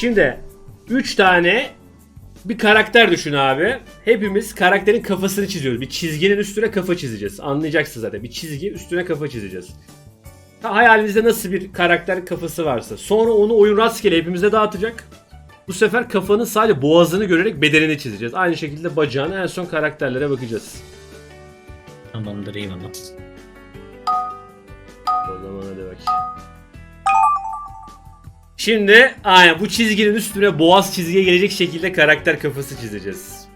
Şimdi 3 tane bir karakter düşün abi. Hepimiz karakterin kafasını çiziyoruz. Bir çizginin üstüne kafa çizeceğiz. Anlayacaksınız zaten. Bir çizgi üstüne kafa çizeceğiz. Ha, Hayalinizde nasıl bir karakter kafası varsa. Sonra onu oyun rastgele hepimize dağıtacak. Bu sefer kafanın sadece boğazını görerek bedenini çizeceğiz. Aynı şekilde bacağını en son karakterlere bakacağız. Tamamdır eyvallah. Şimdi aynen bu çizginin üstüne boğaz çizgiye gelecek şekilde karakter kafası çizeceğiz.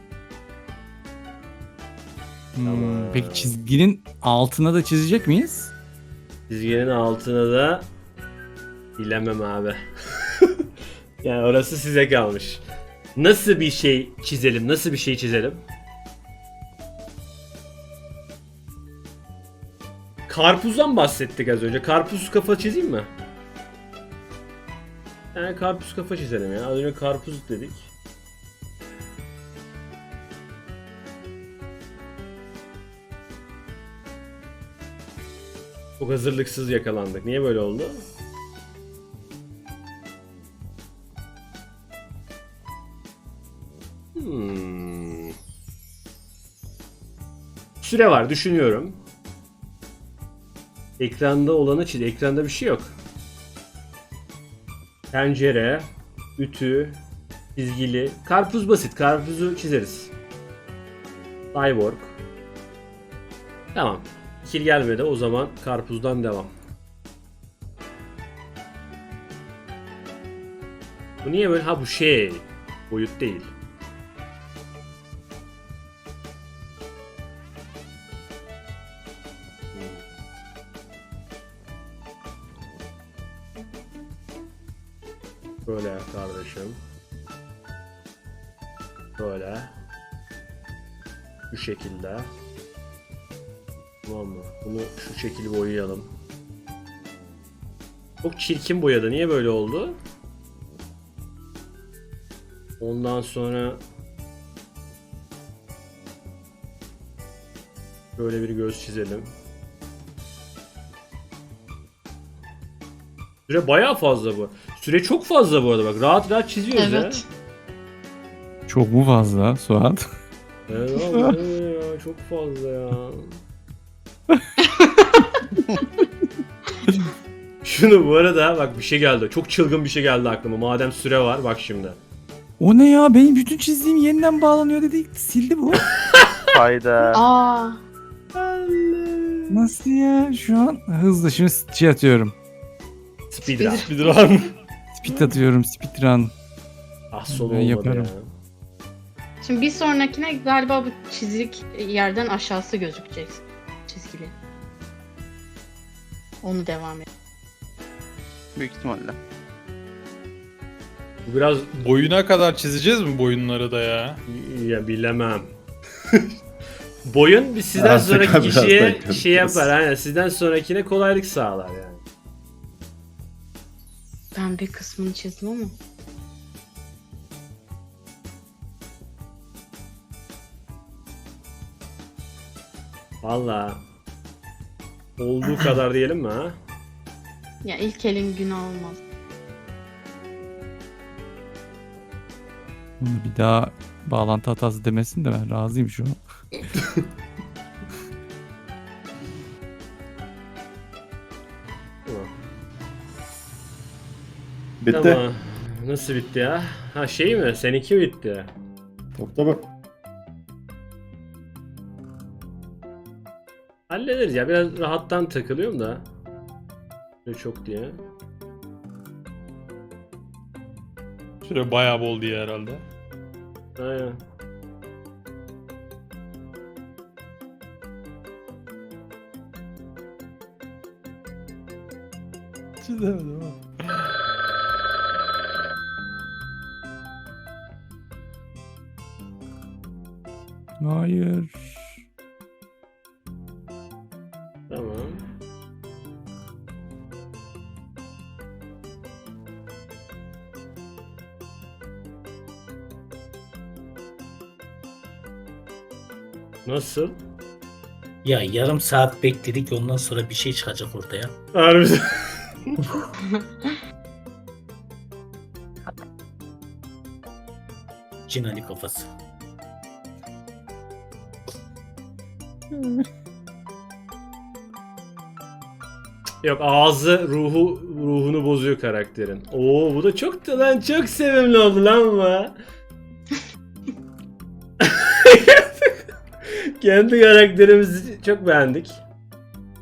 Hmm, Tamam. Peki çizginin altına da çizecek miyiz? Çizginin altına da bilemem abi. yani orası size kalmış. Nasıl bir şey çizelim? Nasıl bir şey çizelim? Karpuzdan bahsettik az önce. Karpuz kafa çizeyim mi? Yani karpuz kafa çizelim ya. Az önce karpuz dedik. Çok hazırlıksız yakalandık. Niye böyle oldu? Hmm. Süre var düşünüyorum. Ekranda olanı çiz. Ekranda bir şey yok. Pencere, ütü, çizgili. Karpuz basit. Karpuzu çizeriz. Cyborg. Tamam. Kil gelmedi. O zaman karpuzdan devam. Bu niye böyle? Ha bu şey. Boyut değil. Çok çirkin boyadı. Niye böyle oldu? Ondan sonra böyle bir göz çizelim. Süre bayağı fazla bu. Süre çok fazla bu arada bak. Rahat rahat çiziyoruz Evet. Çok mu fazla Suat? Evet abi, ya. Çok fazla ya. Şunu bu arada bak bir şey geldi. Çok çılgın bir şey geldi aklıma. Madem süre var bak şimdi. O ne ya? Benim bütün çizdiğim yeniden bağlanıyor dedik. Sildi bu. Hayda. Aa, Nasıl ya? Şu an hızlı. Şimdi şey atıyorum. Speedrun. Speed- Speedrun. Speed atıyorum. Speedrun. ah Ben olmadı yaparım. ya. şimdi bir sonrakine galiba bu çizik yerden aşağısı gözükecek çizgili. Onu devam et. Büyük ihtimalle. Biraz Boyuna kadar çizeceğiz mi boyunları da ya? ya bilemem. Boyun bir sizden Artık sonraki biraz kişiye bekliyoruz. şey yapar. Aynen sizden sonrakine kolaylık sağlar yani. Ben bir kısmını çizdim ama. Valla olduğu kadar diyelim mi ha? Ya ilk elin günah olmaz. Bunu bir daha bağlantı hatası demesin de ben razıyım şu an. Bitti. Tamam. Nasıl bitti ya? Ha şey mi? Seninki bitti. Tabii tabii. Hallederiz ya. Biraz rahattan takılıyorum da. Böyle çok diye. Süre bayağı bol diye herhalde. Aynen. Çizemedim ama. Hayır. Tamam. Nasıl? Ya yarım saat bekledik ondan sonra bir şey çıkacak ortaya. Harbi. Cin Ali kafası. Yok ağzı ruhu ruhunu bozuyor karakterin. Oo bu da çok da lan çok sevimli oldu lan bu. Kendi karakterimizi çok beğendik.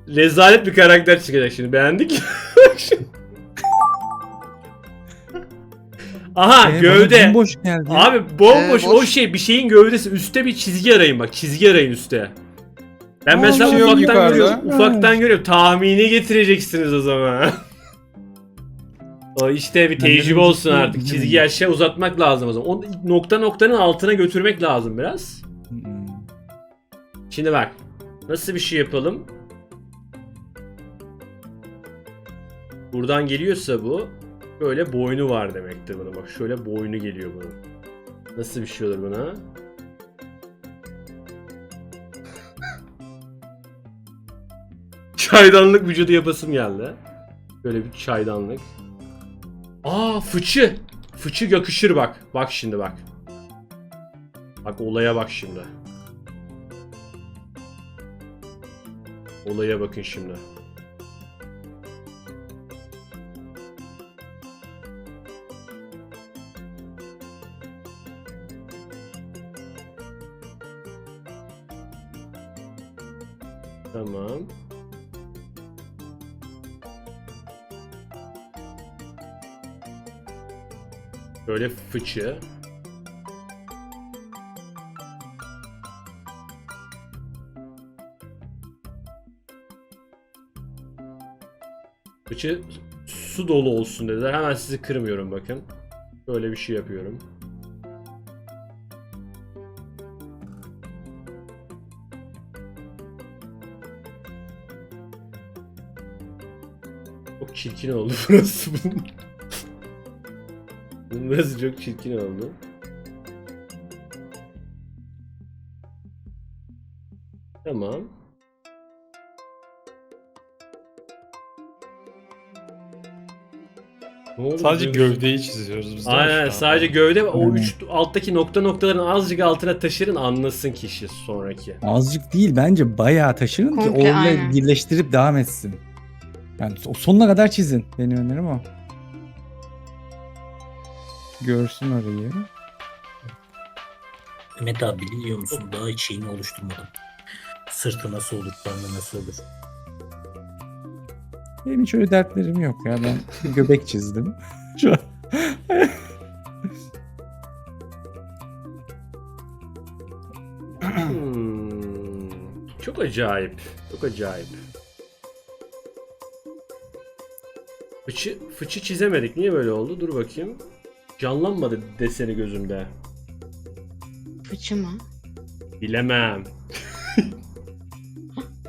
Rezalet bir karakter çıkacak şimdi. Beğendik. Aha Ee, bana gövde. Boş geldi. Abi bomboş Ee, o boş. şey bir şeyin gövdesi üstte bir çizgi arayın bak çizgi arayın üstte. Ben Aa, mesela bir şey yok ufaktan yukarıda. görüyorum. Ufaktan görüyorum. Tahmini getireceksiniz o zaman. o işte bir Ben de tecrübe olsun ciddi artık. Çizgiyi aşağı uzatmak lazım o zaman. O nokta noktanın altına götürmek lazım biraz. Şimdi bak. Nasıl bir şey yapalım? Buradan geliyorsa bu böyle boynu var demektir buna. Bak şöyle boynu geliyor bunun. Nasıl bir şey olur buna? Çaydanlık vücudu yapasım geldi. Böyle bir çaydanlık. Aa fıçı. Fıçı yakışır bak. Bak şimdi bak. Bak olaya bak şimdi. Olaya bakın şimdi. Tamam. Böyle fıçı. Fıçı su dolu olsun dediler. Hemen sizi kırmıyorum bakın. Böyle bir şey yapıyorum. Çok çirkin oldu burası. Burası çok çirkin oldu. Tamam. Sadece gövdeyi çiziyoruz biz. Aynen sadece gövde o Aynen. üç alttaki nokta noktaların azıcık altına taşırın anlasın kişi sonraki. Azıcık değil bence bayağı taşırın ki aynen. birleştirip devam etsin. Yani o sonuna kadar çizin. Benim önerim o. Görsün orayı. Mehmet abi biliyor musun daha hiç şeyini oluşturmadım. Sırtı nasıl olur, karnı nasıl olur. Benim hiç öyle dertlerim yok ya. Ben göbek çizdim. Şu an. Hmm, çok acayip. Çok acayip. Fıçı, fıçı çizemedik. Niye böyle oldu? Dur bakayım. Canlanmadı deseni gözümde. Fıçı mı? Bilemem.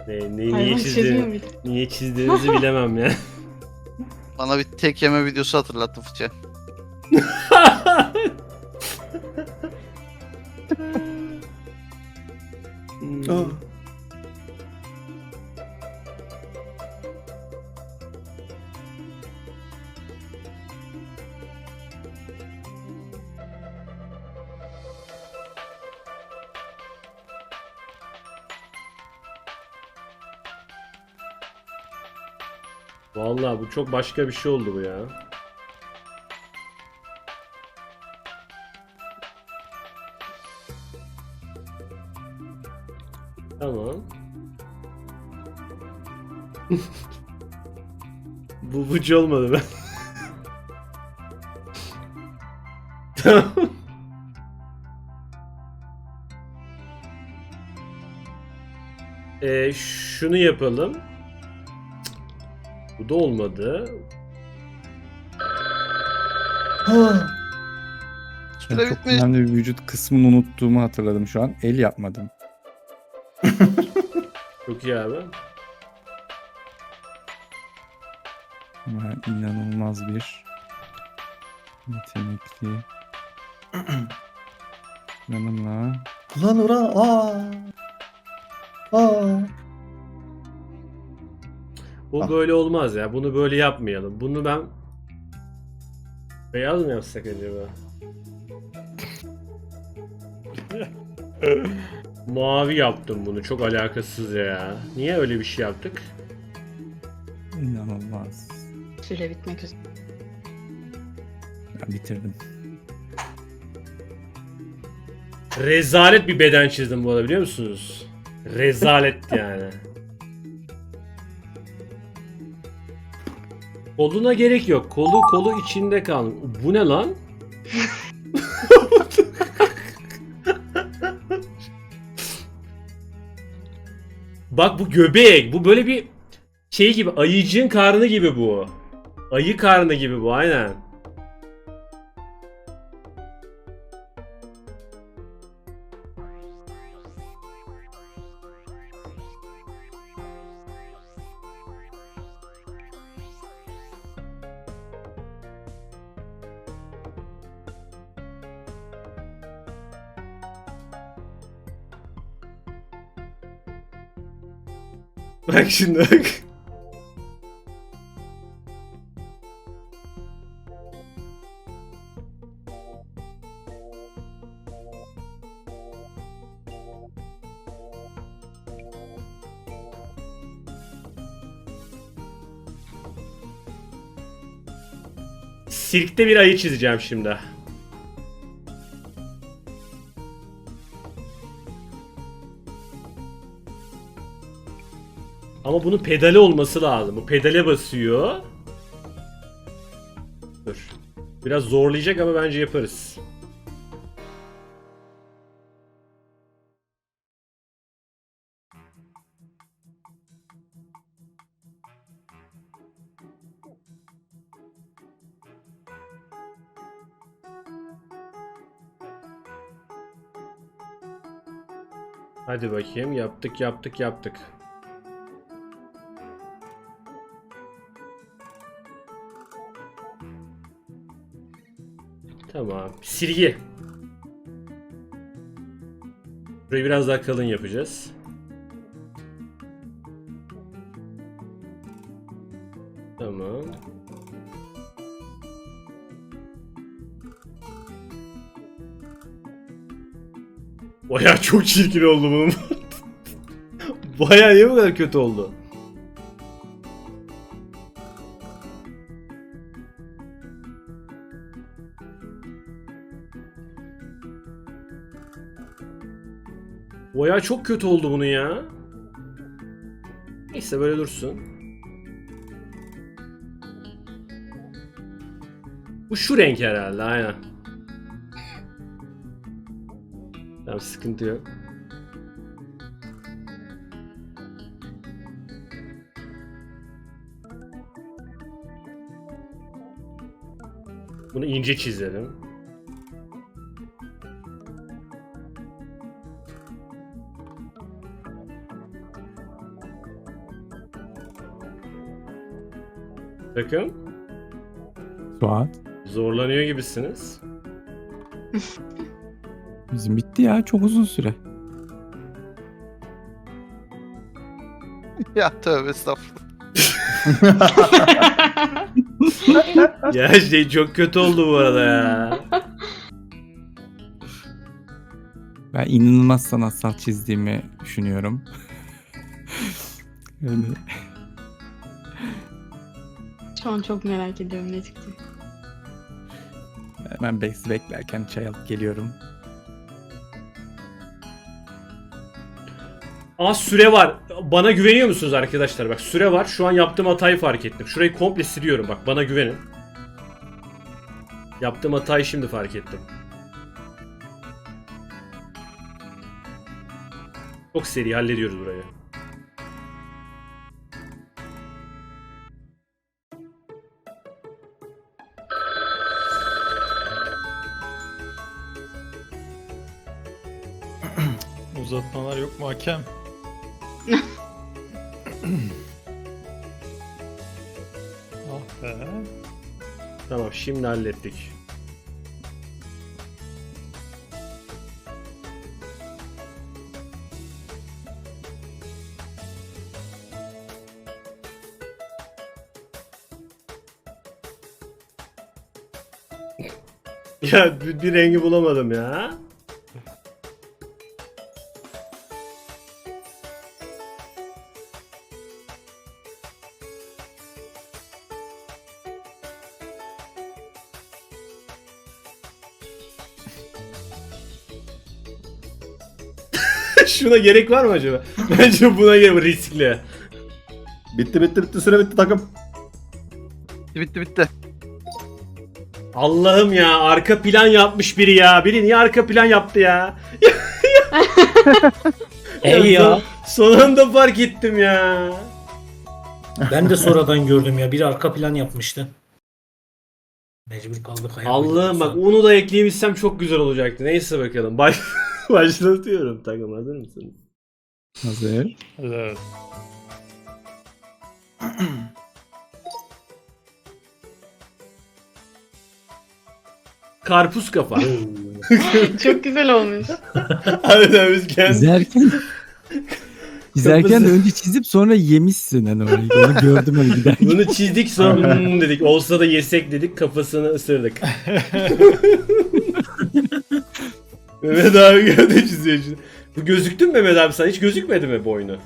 ne, ne, niye, Hayvan çiziyor niye çizdiğinizi bilemem ya. Bana bir tek yeme videosu hatırlattı fıçı. Hmm. çok başka bir şey oldu bu ya. Tamam. bu bucu olmadı ben. tamam. Ee, şunu yapalım. Bu da olmadı. Ben Süre çok bitmiş. önemli bir vücut kısmını unuttuğumu hatırladım şu an. El yapmadım. Çok iyi abi. Ama inanılmaz bir yetenekli yanımla Ulan ora aa. Aa. Bu Ah. böyle olmaz ya. Bunu böyle yapmayalım. Bunu ben beyaz mı yapsak acaba? Mavi yaptım bunu. Çok alakasız ya. Niye öyle bir şey yaptık? İnanılmaz. Süre bitmek üzere. Ben bitirdim. Rezalet bir beden çizdim bu arada biliyor musunuz? Rezalet yani. Koluna gerek yok. Kolu kolu içinde kal. Bu ne lan? Bak bu göbek. Bu böyle bir şey gibi ayıcığın karnı gibi bu. Ayı karnı gibi bu aynen. Bak şimdi bak. Sirkte bir ayı çizeceğim şimdi. Ama bunun pedali olması lazım. Bu pedale basıyor. Dur. Biraz zorlayacak ama bence yaparız. Hadi bakayım. Yaptık yaptık yaptık. Tamam. Silgi. Burayı biraz daha kalın yapacağız. Tamam. Baya çok çirkin oldu bunun. Baya niye bu kadar kötü oldu? Baya çok kötü oldu bunun ya. Neyse böyle dursun. Bu şu renk herhalde aynen. Tamam sıkıntı yok. Bunu ince çizelim. Bakın. Suat. Zorlanıyor gibisiniz. Bizim bitti ya çok uzun süre. Ya tövbe estağfurullah. ya şey çok kötü oldu bu arada ya. Ben inanılmaz sanatsal çizdiğimi düşünüyorum. Öyle. Şu an çok merak ediyorum ne çıktı. Hemen Bex'i beklerken çay alıp geliyorum. Aa süre var. Bana güveniyor musunuz arkadaşlar? Bak süre var. Şu an yaptığım hatayı fark ettim. Şurayı komple siliyorum. Bak bana güvenin. Yaptığım hatayı şimdi fark ettim. Çok seri hallediyoruz burayı. Hakem? ah be. Tamam şimdi hallettik. ya bir, bir rengi bulamadım ya. Şuna gerek var mı acaba? Bence buna gerek riskli. Bitti bitti bitti süre bitti takım. Bitti bitti. Allah'ım ya arka plan yapmış biri ya. Biri niye arka plan yaptı ya? Ey ya. Son anda fark ettim ya. Ben de sonradan gördüm ya. Biri arka plan yapmıştı. Mecbur kaldık. ayak Allah'ım bak onu da ekleyebilsem çok güzel olacaktı. Neyse bakalım. Baş başlatıyorum takım hazır mısınız? Hazır. Evet. Karpuz kafa. Çok güzel olmuş. Harbiden biz kendi... İzlerken İzlerken de Kafası- önce çizip sonra yemişsin hani orayı. Onu gördüm öyle giderken. Bunu çizdik sonra "Hmm" dedik. Olsa da yesek dedik kafasını ısırdık. Mehmet abi gövde çiziyor şimdi. Bu gözüktü mü Mehmet abi sana? Hiç gözükmedi mi boynu?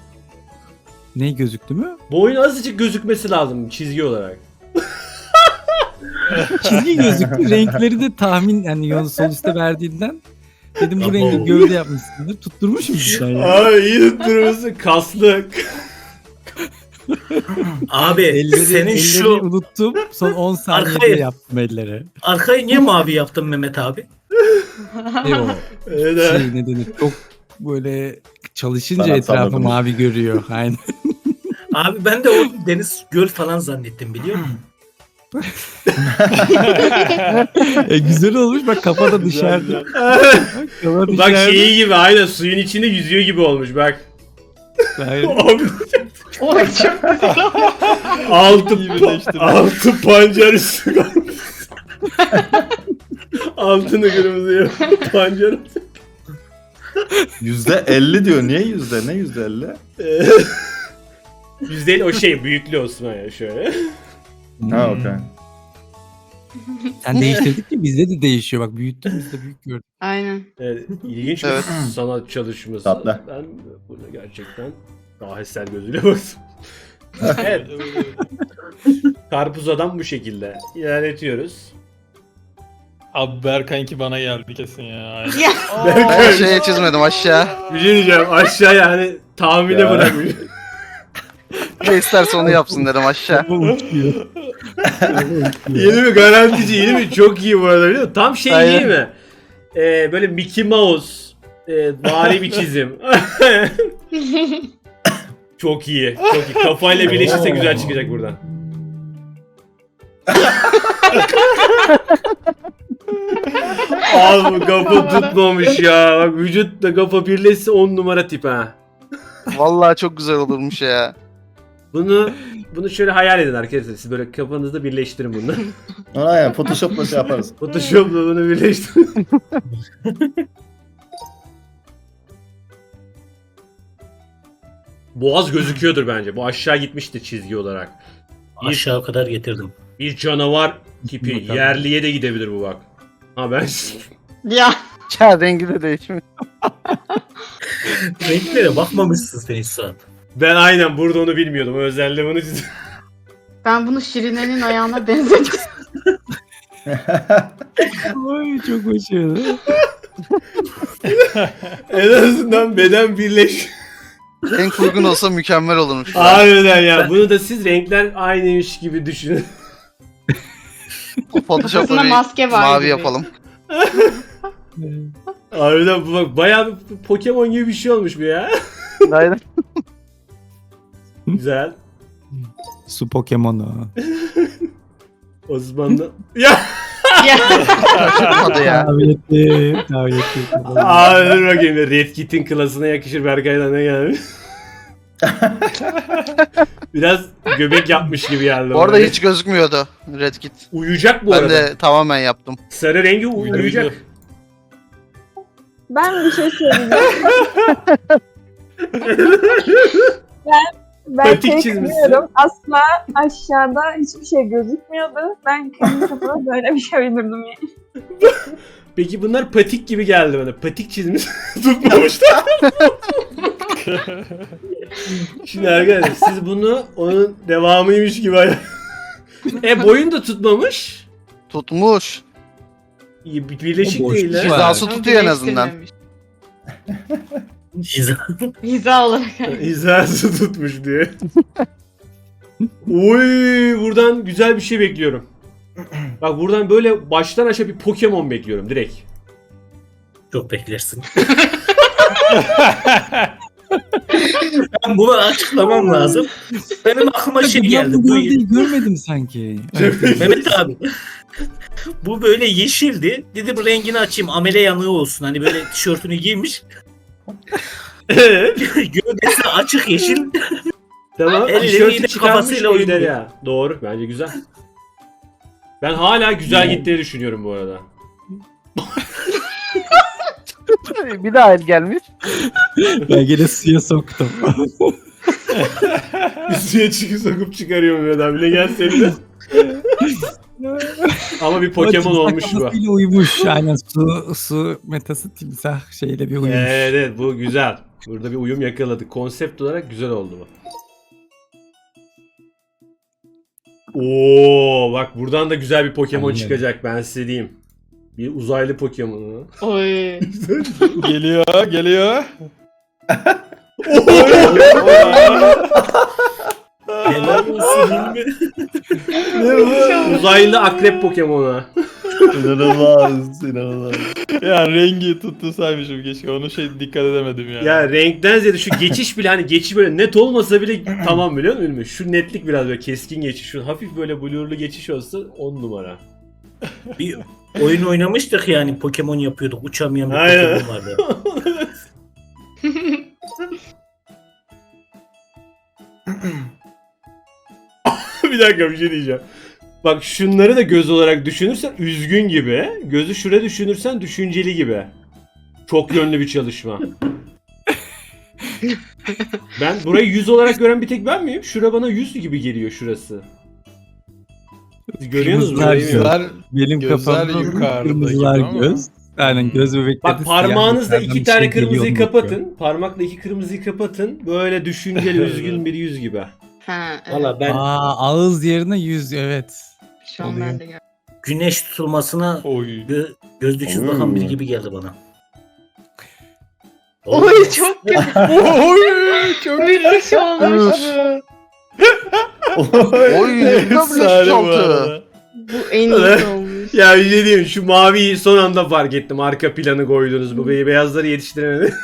Ne gözüktü mü? Boynu azıcık gözükmesi lazım çizgi olarak. Çizgi gözüktü. Renkleri de tahmin yani yol sol üstte verdiğinden dedim bu rengi gövde yapmışsındır. Tutturmuşum sen ya. Abi iyi tutturması kaslı. Abi Elleri, senin elleri şu unuttum. Son 10 saniyede Arkayı- yaptım elleri. arkayı niye mavi yaptın Mehmet abi? Ne o? Evet. Şey ne denir? Çok böyle çalışınca Sanat etrafı mavi görüyor. Aynen. Abi ben de o deniz göl falan zannettim biliyor musun? e, güzel olmuş. Bak kafa da dışarıda. Bak, kafa Bak dışarıda. şeyi gibi aynen suyun içinde yüzüyor gibi olmuş bak. Aynen. Abi Oy çok güzel altı, altı pancar üstü kalmış. Altını kırmızıya pancar. Yüzde 50 diyor. Niye yüzde? Ne yüzde 50? Ee, Yüzde o şey büyüklü Osman ya şöyle. Ha okey. Sen değiştirdikçe bizde de değişiyor. Bak büyüttüm bizde büyük gördüm. Aynen. Evet, ilginç bir Evet. sanat çalışması. Tatlı. Ben burada gerçekten aheser gözüyle baktım. evet. Karpuz adam bu şekilde. İlerletiyoruz. Abi Berkay'ınki bana geldi kesin ya. Aynen. Ya. Ama şeye çizmedim aşağı. Bir şey diyeceğim aşağı yani tahmine Ya. bırakmış. Ne isterse onu yapsın dedim aşağı. Uçuyor. Yeni mi garantici yeni mi çok iyi bu arada biliyor musun? Tam şey Aynen. değil mi? Ee, böyle Mickey Mouse e, vari bir çizim. çok iyi. Çok iyi. Kafayla birleşirse güzel çıkacak buradan. Abi bu kafa tutmamış ya. Bak vücutla kafa birleşse 10 numara tip ha. Vallahi çok güzel olurmuş ya. Bunu bunu şöyle hayal edin arkadaşlar. Siz böyle kafanızda birleştirin bunu. Aynen Photoshop'la şey yaparız. Photoshop'la bunu birleştirin. Boğaz gözüküyordur bence. Bu aşağı gitmişti çizgi olarak. Bir, Aşağı kadar getirdim. bir canavar tipi. Bakalım. Yerliye de gidebilir bu bak. Ha ben Ya. Ya rengi de değişmiş. Renklere bakmamışsın sen hiç saat. Ben aynen burada onu bilmiyordum. O özelliği bunu çizdim. Ben bunu Şirine'nin ayağına benzettim. Ay çok başarılı. en azından beden birleş. Renk uygun olsa mükemmel olurmuş. Harbiden ya. Bunu da siz renkler aynıymış gibi düşünün. Photoshop'la Kafasında bir maske var mavi gibi. yapalım. Harbiden bu bak bayağı bir Pokemon gibi bir şey olmuş bu ya. Aynen. Güzel. Su Pokemon'u. Osmanlı. ya Ya. Tahmin ettim. Abi dur bakayım. Red Kit'in klasına yakışır Berkay'dan ne gelmiş. Biraz göbek yapmış gibi geldi. Bu arada bana. hiç gözükmüyordu Red Kit. Uyuyacak bu Ben arada. de tamamen yaptım. Sarı rengi uy- uyuyacak. Ben bir şey söyleyeceğim. ben ben Patik çizmişsin. Asla aşağıda hiçbir şey gözükmüyordu. Ben kendi kafama böyle bir şey uydurdum yani. Peki bunlar patik gibi geldi bana. Patik çizmiş. Tutmamışlar. Şimdi arkadaşlar siz bunu onun devamıymış gibi E boyun da tutmamış. Tutmuş. İyi, bir- Birleşik O boş değil ha. şey tutuyor en azından. Hiza. Hiza olarak. İzası tutmuş diye. Oy buradan güzel bir şey bekliyorum. Bak buradan böyle baştan aşağı bir Pokemon bekliyorum direkt. Çok beklersin. ben bunu açıklamam lazım. Benim aklıma şey geldi. bu Bu, gövdeyi görmedim sanki. Mehmet abi. Bu böyle yeşildi. Dedim rengini açayım. Amele yanığı olsun. Hani böyle tişörtünü giymiş. Gövdesi açık yeşil. tamam. Elleri yine kafasıyla oynuyor. ya. Doğru bence güzel. Ben hala güzel Yani. gittiğini düşünüyorum bu arada. bir daha el gelmiş. ben gene suya soktum. Üstüne çıkıp sokup çıkarıyorum ya da bile gel seni de. Ama bir Pokemon olmuş bu. kafasıyla uymuş. Aynen su, su metası timsah şeyle bir uymuş. Evet, evet bu güzel. Burada bir uyum yakaladık. Konsept olarak güzel oldu bu. Oo bak buradan da güzel bir Pokemon Aynen. çıkacak ben size diyeyim. Bir uzaylı Pokemon. Oy. Geliyor, geliyor. Helal olsun Hilmi. uzaylı akrep Pokemon'u. İnanılmaz, inanılmaz. ya rengi tuttu saymışım keşke. Onu şey dikkat edemedim ya. Ya renkten ziyade şu geçiş bile hani geçiş böyle net olmasa bile tamam biliyor musun? Şu netlik biraz böyle keskin geçiş. Şu hafif böyle blurlu geçiş olsa 10 numara. Bir oyun oynamıştık yani Pokemon yapıyorduk. Uçamayan bir Aynen. Pokemon vardı. bir dakika bir şey diyeceğim. Bak şunları da göz olarak düşünürsen üzgün gibi. Gözü şuraya düşünürsen düşünceli gibi. Çok yönlü bir çalışma. ben burayı yüz olarak gören bir tek ben miyim? Şura bana yüz gibi geliyor şurası. Görüyorsunuz mu? Gözler Benim Gözler kafamda yukarıda kırmızılar göz. Aynen göz bebekleri Bak parmağınızla iki tane şey kırmızıyı kapatın. Parmakla iki kırmızıyı kapatın. Böyle düşünceli üzgün bir yüz gibi. Ha, evet. Valla ben Aa ağız yerine yüz evet. Şu an oluyor. ben de gördüm. güneş tutulmasına Oy. gö- gözlüksüz bakan biri gibi geldi bana. Oy çok kötü. Oy, çok Müthiş olmuş. Oy efsane bu 166. arada. Bu en iyisi olmuş. Ya bir şey diyeyim şu maviyi son anda fark ettim. Arka planı koydunuz bu be- beyazları yetiştiremedi.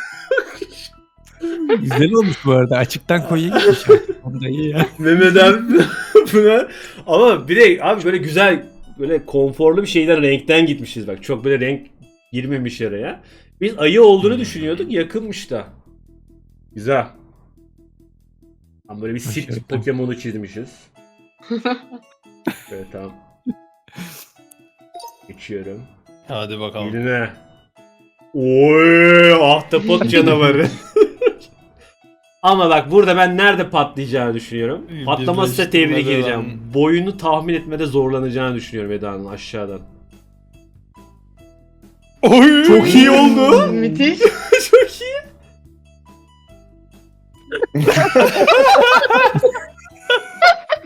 Güzel olmuş bu arada. Açıktan koyu gitmiş. Onda iyi ya. Mehmet abi buna ama bir de abi böyle güzel böyle konforlu bir şeyden renkten gitmişiz bak. Çok böyle renk girmemiş araya. Biz ayı olduğunu düşünüyorduk yakınmış da. Güzel. Ama böyle bir sit. Pokemon'u çizmişiz. evet tamam. Geçiyorum. Hadi bakalım. Eline. Oy, ahtapot canavarı. Ama bak burada ben nerede patlayacağını düşünüyorum. Patlamazsa tebrik edeceğim. Boyunu tahmin etmede zorlanacağını düşünüyorum Eda'nın aşağıdan. Oy. Çok iyi oldu. Müthiş. Çok iyi.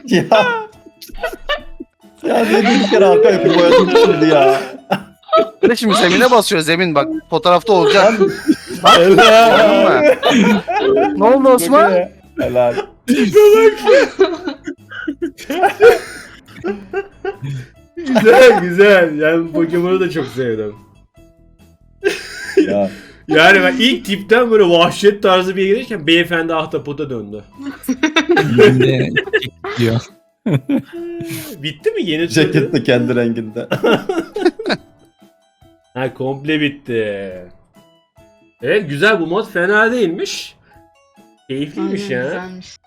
ya. ya niye bir kere arka yapıp boyadım şimdi ya. De şimdi zemine basıyor zemin bak. Fotoğrafta olacak. Helal. Ne oldu Osman? Helal. Güzel güzel. Yani Pokemon'u da çok sevdim. Ya. Yani ben ilk tipten böyle vahşet tarzı bir yere gelirken beyefendi ahtapota döndü. Yine diyor. Bitti mi? Yeni türlü. Ceket de kendi renginde. Ha komple bitti. Evet güzel bu mod fena değilmiş. Keyifliymiş Aynen, ya. güzelmiş.